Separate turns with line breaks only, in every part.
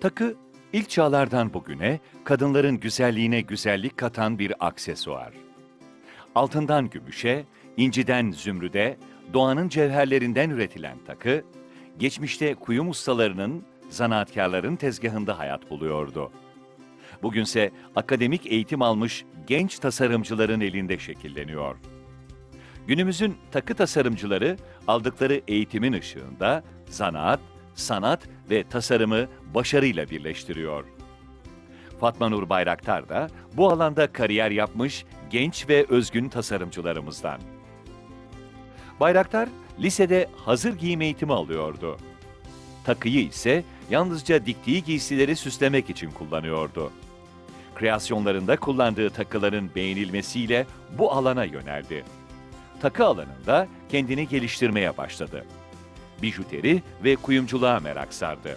Takı, ilk çağlardan bugüne kadınların güzelliğine güzellik katan bir aksesuar. Altından gümüşe, inciden zümrüde, doğanın cevherlerinden üretilen takı, geçmişte kuyum ustalarının, zanaatkarların tezgahında hayat buluyordu. Bugünse akademik eğitim almış genç tasarımcıların elinde şekilleniyor. Günümüzün takı tasarımcıları aldıkları eğitimin ışığında zanaat, sanat ve tasarımı başarıyla birleştiriyor. Fatma Nur Bayraktar da bu alanda kariyer yapmış genç ve özgün tasarımcılarımızdan. Bayraktar lisede hazır giyim eğitimi alıyordu. Takıyı ise yalnızca diktiği giysileri süslemek için kullanıyordu. Kreasyonlarında kullandığı takıların beğenilmesiyle bu alana yöneldi. Takı alanında kendini geliştirmeye başladı. Bijuteri ve kuyumculuğa merak sardı.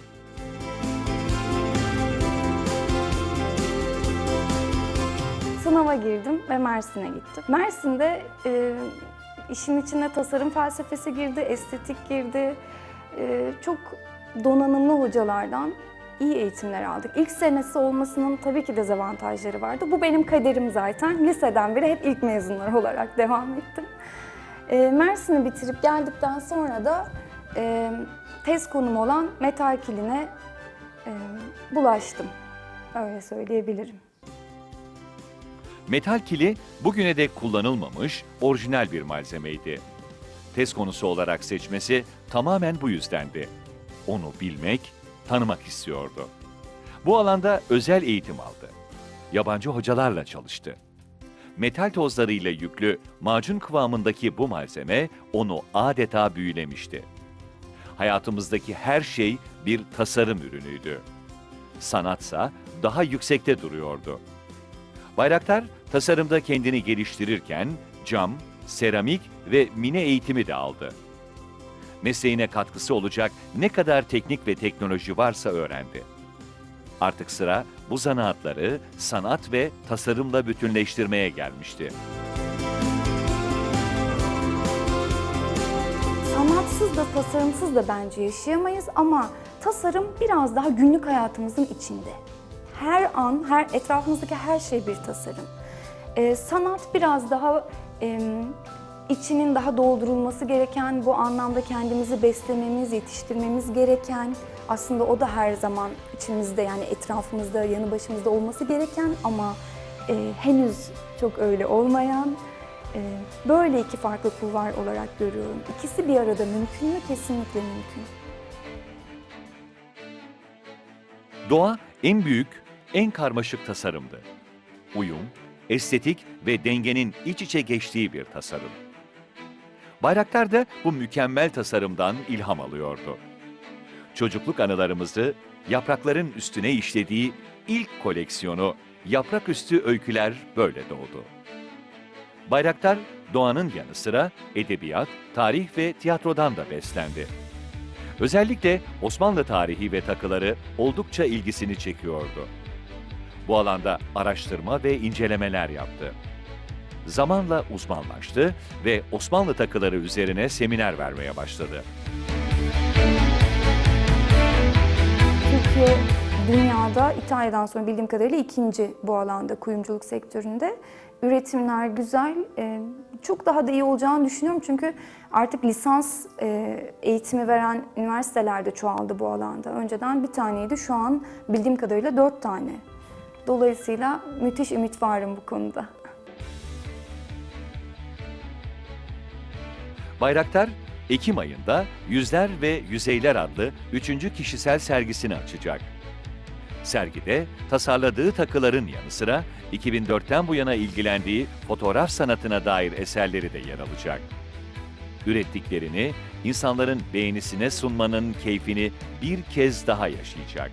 Sınava girdim ve Mersin'e gittim. Mersin'de e, işin içine tasarım felsefesi girdi, estetik girdi. E, çok donanımlı hocalardan iyi eğitimler aldık. İlk senesi olmasının tabii ki dezavantajları vardı. Bu benim kaderim zaten. Liseden beri hep ilk mezunlar olarak devam ettim. E, Mersin'i bitirip geldikten sonra da e, tez konumu olan metal kiline e, bulaştım. Öyle söyleyebilirim.
Metal kili bugüne dek kullanılmamış orijinal bir malzemeydi. Test konusu olarak seçmesi tamamen bu yüzdendi. Onu bilmek, tanımak istiyordu. Bu alanda özel eğitim aldı. Yabancı hocalarla çalıştı. Metal tozlarıyla yüklü macun kıvamındaki bu malzeme onu adeta büyülemişti. Hayatımızdaki her şey bir tasarım ürünüydü. Sanatsa daha yüksekte duruyordu. Bayraktar tasarımda kendini geliştirirken cam, seramik ve mine eğitimi de aldı. Mesleğine katkısı olacak ne kadar teknik ve teknoloji varsa öğrendi. Artık sıra bu zanaatları sanat ve tasarımla bütünleştirmeye gelmişti.
Sanatsız da tasarımsız da bence yaşayamayız ama tasarım biraz daha günlük hayatımızın içinde. Her an, her etrafımızdaki her şey bir tasarım. Ee, sanat biraz daha em, içinin daha doldurulması gereken, bu anlamda kendimizi beslememiz, yetiştirmemiz gereken, aslında o da her zaman içimizde yani etrafımızda, yanı başımızda olması gereken ama e, henüz çok öyle olmayan Böyle iki farklı kulvar olarak görüyorum. İkisi bir arada mümkün mü? Kesinlikle mümkün.
Doğa en büyük, en karmaşık tasarımdı. Uyum, estetik ve dengenin iç içe geçtiği bir tasarım. Bayraktar da bu mükemmel tasarımdan ilham alıyordu. Çocukluk anılarımızı yaprakların üstüne işlediği ilk koleksiyonu Yaprak Üstü Öyküler böyle doğdu. Bayraktar doğanın yanı sıra edebiyat, tarih ve tiyatrodan da beslendi. Özellikle Osmanlı tarihi ve takıları oldukça ilgisini çekiyordu. Bu alanda araştırma ve incelemeler yaptı. Zamanla uzmanlaştı ve Osmanlı takıları üzerine seminer vermeye başladı.
Türkiye dünyada İtalya'dan sonra bildiğim kadarıyla ikinci bu alanda kuyumculuk sektöründe. Üretimler güzel. Ee, Çok daha da iyi olacağını düşünüyorum çünkü artık lisans e, eğitimi veren üniversiteler de çoğaldı bu alanda. Önceden bir taneydi, şu an bildiğim kadarıyla dört tane. Dolayısıyla müthiş ümit varım bu konuda.
Bayraktar, Ekim ayında Yüzler ve Yüzeyler adlı üçüncü kişisel sergisini açacak. Sergide tasarladığı takıların yanı sıra 2004'ten bu yana ilgilendiği fotoğraf sanatına dair eserleri de yer alacak. Ürettiklerini insanların beğenisine sunmanın keyfini bir kez daha yaşayacak.